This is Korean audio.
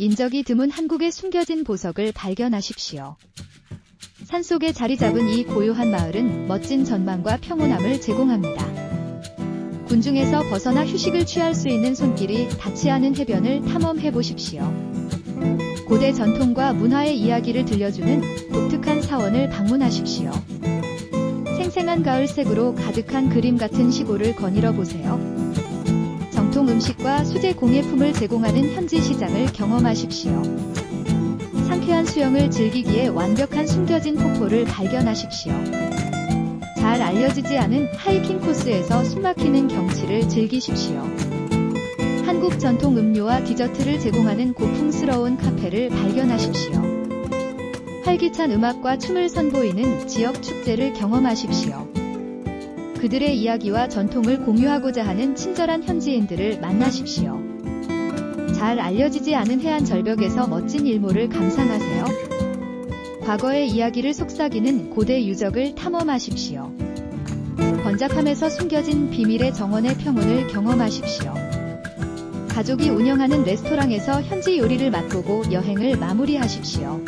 인적이 드문 한국의 숨겨진 보석을 발견하십시오. 산속에 자리 잡은 이 고요한 마을은 멋진 전망과 평온함을 제공합니다. 군중에서 벗어나 휴식을 취할 수 있는 손길이 닿지 않은 해변을 탐험해 보십시오. 고대 전통과 문화의 이야기를 들려주는 독특한 사원을 방문하십시오. 생생한 가을색으로 가득한 그림 같은 시골을 거닐어 보세요. 정통 음식과 수제 공예품을 제공하는 현지 시장을 경험하십시오. 상쾌한 수영을 즐기기에 완벽한 숨겨진 폭포를 발견하십시오. 잘 알려지지 않은 하이킹 코스에서 숨막히는 경치를 즐기십시오. 한국 전통 음료와 디저트를 제공하는 고풍스러운 카페를 발견하십시오. 활기찬 음악과 춤을 선보이는 지역 축제를 경험하십시오. 그들의 이야기와 전통을 공유하고자 하는 친절한 현지인들을 만나십시오. 잘 알려지지 않은 해안 절벽에서 멋진 일몰을 감상하세요. 과거의 이야기를 속삭이는 고대 유적을 탐험하십시오. 번잡함에서 숨겨진 비밀의 정원의 평온을 경험하십시오. 가족이 운영하는 레스토랑에서 현지 요리를 맛보고 여행을 마무리하십시오.